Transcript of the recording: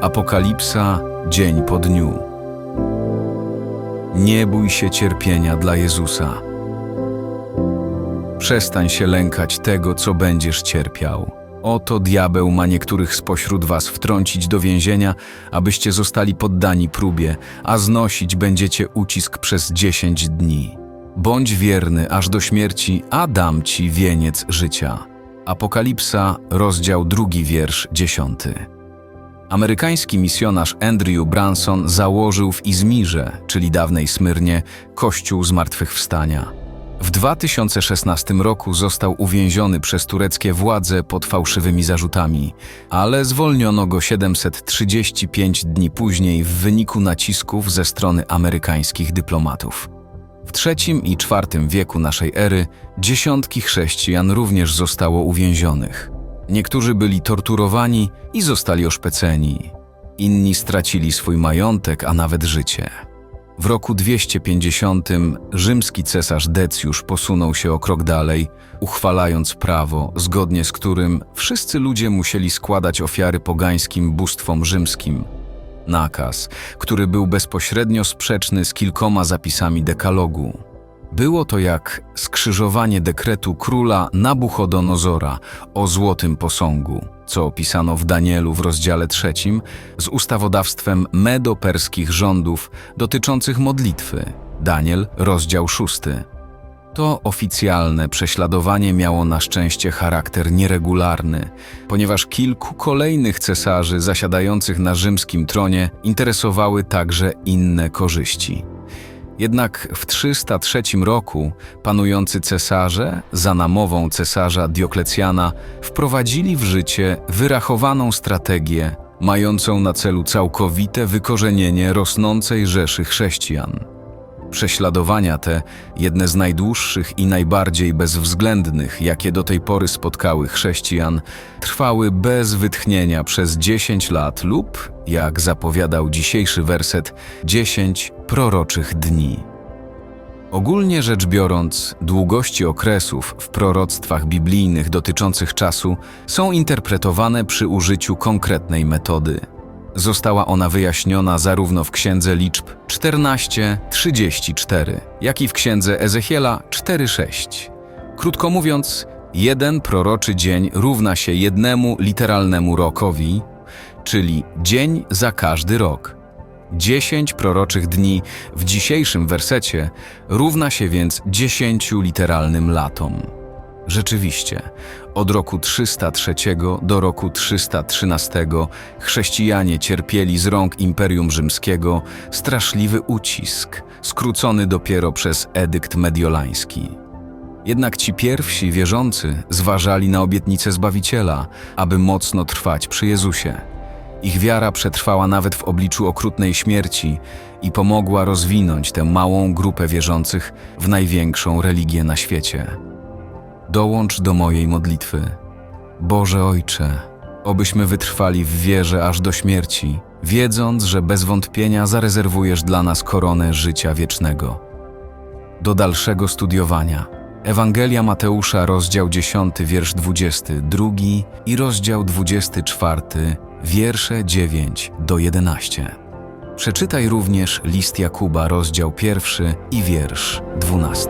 Apokalipsa dzień po dniu. Nie bój się cierpienia dla Jezusa. Przestań się lękać tego, co będziesz cierpiał. Oto diabeł ma niektórych spośród was wtrącić do więzienia, abyście zostali poddani próbie, a znosić będziecie ucisk przez dziesięć dni. Bądź wierny aż do śmierci, a dam ci wieniec życia. Apokalipsa, rozdział drugi, wiersz dziesiąty. Amerykański misjonarz Andrew Branson założył w Izmirze, czyli dawnej Smyrnie, kościół zmartwychwstania. W 2016 roku został uwięziony przez tureckie władze pod fałszywymi zarzutami, ale zwolniono go 735 dni później w wyniku nacisków ze strony amerykańskich dyplomatów. W III i IV wieku naszej ery dziesiątki chrześcijan również zostało uwięzionych. Niektórzy byli torturowani i zostali oszpeceni. Inni stracili swój majątek, a nawet życie. W roku 250 rzymski cesarz Decjusz posunął się o krok dalej, uchwalając prawo, zgodnie z którym wszyscy ludzie musieli składać ofiary pogańskim bóstwom rzymskim. Nakaz, który był bezpośrednio sprzeczny z kilkoma zapisami dekalogu. Było to jak skrzyżowanie dekretu króla Nabuchodonozora o złotym posągu, co opisano w Danielu w rozdziale trzecim, z ustawodawstwem medo-perskich rządów dotyczących modlitwy. Daniel, rozdział szósty. To oficjalne prześladowanie miało na szczęście charakter nieregularny, ponieważ kilku kolejnych cesarzy zasiadających na rzymskim tronie interesowały także inne korzyści. Jednak w 303 roku panujący cesarze, za namową cesarza Dioklecjana, wprowadzili w życie wyrachowaną strategię, mającą na celu całkowite wykorzenienie rosnącej rzeszy chrześcijan. Prześladowania te, jedne z najdłuższych i najbardziej bezwzględnych, jakie do tej pory spotkały chrześcijan, trwały bez wytchnienia przez 10 lat lub, jak zapowiadał dzisiejszy werset, 10 proroczych dni. Ogólnie rzecz biorąc, długości okresów w proroctwach biblijnych dotyczących czasu są interpretowane przy użyciu konkretnej metody. Została ona wyjaśniona zarówno w Księdze Liczb 14:34, jak i w Księdze Ezechiela 4:6. Krótko mówiąc, jeden proroczy dzień równa się jednemu literalnemu rokowi, czyli dzień za każdy rok. Dziesięć proroczych dni w dzisiejszym wersecie równa się więc dziesięciu literalnym latom. Rzeczywiście, od roku 303 do roku 313 chrześcijanie cierpieli z rąk Imperium Rzymskiego straszliwy ucisk, skrócony dopiero przez edykt mediolański. Jednak ci pierwsi wierzący zważali na obietnicę Zbawiciela, aby mocno trwać przy Jezusie. Ich wiara przetrwała nawet w obliczu okrutnej śmierci i pomogła rozwinąć tę małą grupę wierzących w największą religię na świecie. Dołącz do mojej modlitwy. Boże Ojcze, obyśmy wytrwali w wierze aż do śmierci, wiedząc, że bez wątpienia zarezerwujesz dla nas koronę życia wiecznego. Do dalszego studiowania. Ewangelia Mateusza, rozdział 10, wiersz 22 i rozdział 24, wiersze 9 do 11. Przeczytaj również list Jakuba, rozdział 1 i wiersz 12.